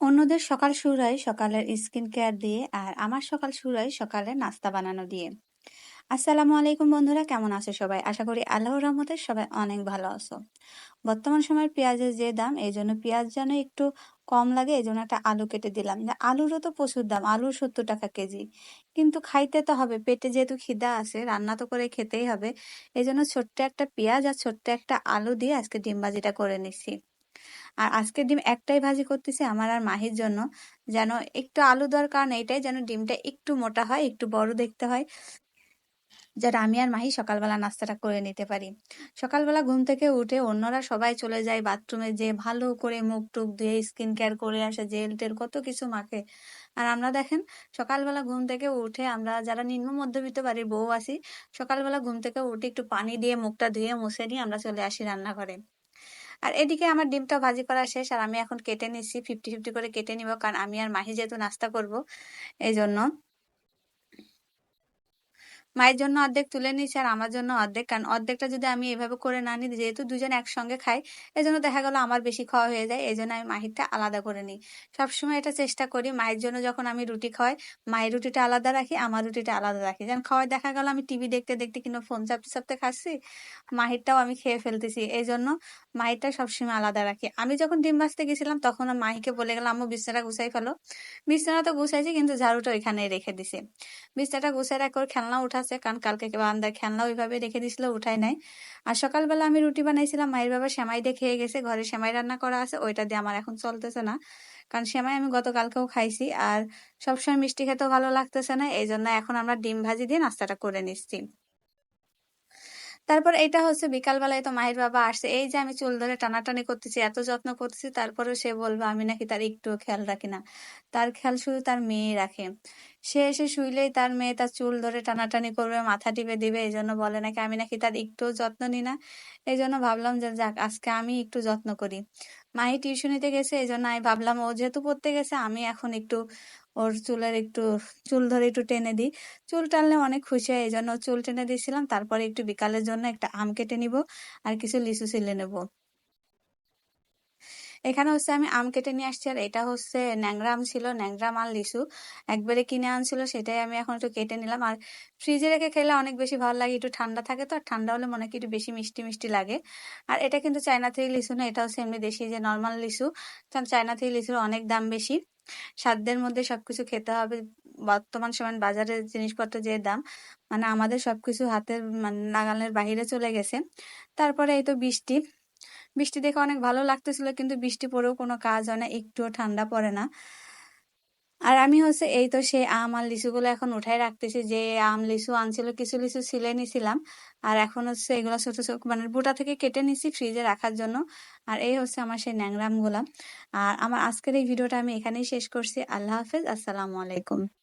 অন্যদের সকাল শুরু হয় সকালের স্কিন কেয়ার দিয়ে আর আমার সকাল শুরু হয় সকালের নাস্তা বানানো দিয়ে। আসসালামু আলাইকুম বন্ধুরা, কেমন আছো সবাই? আশা করি আল্লাহর রহমতে সবাই অনেক ভালো আছো। বর্তমান সময়ের পেঁয়াজের যে দাম, এই জন্য পেঁয়াজ যেন একটু কম লাগে, এই জন্য একটা আলু কেটে দিলাম। আলুরও তো প্রচুর দাম আলুর সত্তর টাকা কেজি। কিন্তু খাইতে তো হবে, পেটে যেহেতু খিদা আছে, রান্না তো করে খেতেই হবে। এই জন্য ছোট্ট একটা পেঁয়াজ আর ছোট্ট একটা আলু দিয়ে আজকে ডিম ভাজিটা করে নিচ্ছি। আর আজকের ডিম একটাই ভাজি করতেছি আমার আর মাহির জন্য। যেন একটু আলু দেওয়ার কারণ এইটাই যেন ডিমটা একটু মোটা হয়, একটু বড় দেখতে হয়। যেন আমি আর মাহি সকালবেলা নাস্তাটা করে নিতে পারি। সকালবেলা ঘুম থেকে উঠে অন্যরা সবাই চলে যায় বাথরুমে, যে ভালো করে মুখ টুক ধুয়ে, স্কিন কেয়ার করে আসে, জেল টেল কত কিছু মাখে। আর আমরা দেখেন, সকালবেলা ঘুম থেকে উঠে আমরা যারা নিম্ন মধ্যবিত্ত বাড়ির বউ আছি, সকালবেলা ঘুম থেকে উঠে একটু পানি দিয়ে মুখটা ধুয়ে মুছে নিয়ে আমরা চলে আসি রান্নাঘরে। আর এদিকে আমার ডিমটা ভাজি করা শেষ, আর আমি এখন কেটে নিচ্ছি ফিফটি ফিফটি করে কেটে নিব, কারণ আমি আর মাহি যেহেতু নাস্তা করব এই জন্য মায়ের জন্য অর্ধেক তুলে নিয়েছি আর আমার জন্য অর্ধেক। কারণ অর্ধেকটা যদি আমি এভাবে করে না নিই, যেহেতু দুজন একসঙ্গে খাই এই জন্য দেখা গেলো আমার বেশি খাওয়া হয়ে যায় এই জন্য আমি মাহিরটা আলাদা করে নিই। সবসময় এটা চেষ্টা করি, মায়ের জন্য যখন আমি রুটি খাওয়াই, মায়ের রুটিটা আলাদা রাখি, আমার রুটিটা আলাদা রাখি। যেন খাওয়াই দেখা গেল, আমি টিভি দেখতে দেখতে কিংবা ফোন চাপতে চাপতে খাচ্ছি, মাহিরটাও আমি খেয়ে ফেলতেছি। এই জন্য মাহিরটা সবসময় আলাদা রাখি। আমি যখন ডিম বাঁচতে গেছিলাম, তখন মাহিকে বলে গেলাম, আম্মু, বিছনাটা গুছাই ফেলো। বিছানা তো গুছাইছি, কিন্তু ঝাড়ুটা ওইখানে রেখে দিছে। বিছনাটা গুছাই রাখার খেলনা উঠাচ্ছে কারণ কালকে বারান্দায় খেলনা ওইভাবে রেখে দিছিল উঠাই নাই। আর সকালবেলা আমি রুটি বানাইছিলাম, মায়ের বাবা সেমাই দিয়ে খেয়ে গেছে, ঘরে সেমাই রান্না করা আছে, ওইটা দিয়ে আমার এখন চলতেছে না। কারণ সেমাই আমি গতকালকেও খাইছি, আর সবসময় মিষ্টি খেতেও ভালো লাগতেছে না এই জন্য এখন আমরা ডিম ভাজি দিয়ে নাস্তাটা করে নিচ্ছি। তারপর এটা হচ্ছে বিকালবেলায় তো মাহির বাবা আসছে, এই যে আমি চুল ধরে টানাটানি করতেছি, এত যত্ন করতেছি, তারপরেও সে বলবে আমি নাকি তার একটু খেয়াল রাখি না। তার খেয়াল শুধু তার মেয়ে রাখে। সে এসে শুইলেই তার মেয়ে তার চুল ধরে টানাটানি করবে, মাথা টিপে দিবে, এই জন্য বলে নাকি আমি নাকি তার একটু যত্ন নিই না। এই জন্য ভাবলাম যে যাক, আজকে আমি একটু যত্ন করি। মাহি টিউশনিতে গেছে, এই জন্য আমি ভাবলাম ও যেহেতু পড়তে গেছে, আমি এখন একটু ওর চুলের একটু, চুল ধরে একটু টেনে দিই। চুল টানলে অনেক খুশি হয়, এই জন্য চুল টেনে দিয়েছিলাম, তারপরে একটু বিকালের জন্য একটা আম কেটে নিব আর কিছু লিচু ছিলে নেব। এখানে হচ্ছে আমি আম কেটে নিয়ে আসছি, আর এটা হচ্ছে ন্যাংরা আম ছিল, ন্যাংরা মাল লিচু। একবারে কিনে আনছিল, সেটাই আমি এখন একটু কেটে নিলাম। আর ফ্রিজে রেখে খেলে অনেক বেশি ভালো লাগে, একটু ঠান্ডা থাকে তো, আর ঠান্ডা হলে মনে হয় একটু বেশি মিষ্টি মিষ্টি লাগে। আর এটা কিন্তু চায়না থেকে লিচু না, এটা হচ্ছে এমনি দেশি যে নর্মাল লিচু। কারণ চায়না থেকে লিচুর অনেক দাম বেশি। সাধ্যের মধ্যে সবকিছু খেতে হবে, বর্তমান সময় বাজারের জিনিসপত্র যে দাম মানে আমাদের সবকিছু হাতের মানে নাগালের বাহিরে চলে গেছে। তারপরে এই তো বৃষ্টি। বৃষ্টি দেখে অনেক ভালো লাগতেছিল, কিন্তু বৃষ্টি পড়েও কোনো কাজ হয় না, একটুও ঠান্ডা পড়ে না। আর আমি হচ্ছে এই তো সেই আম আর লিচুগুলো এখন উঠাই রাখতেছি, যে আম, লিচু আনছিল, কিছু লিচু ছিলে নিছিলাম, আর এখন হচ্ছে এগুলো ছোট ছোট মানে বুটা থেকে কেটে নিছি ফ্রিজে রাখার জন্য, আর এই হচ্ছে আমার সেই ন্যাংরামগুলা। আর আমার আজকের এই ভিডিওটা আমি এখানেই শেষ করছি, আল্লাহ হাফেজ, আসসালামু আলাইকুম।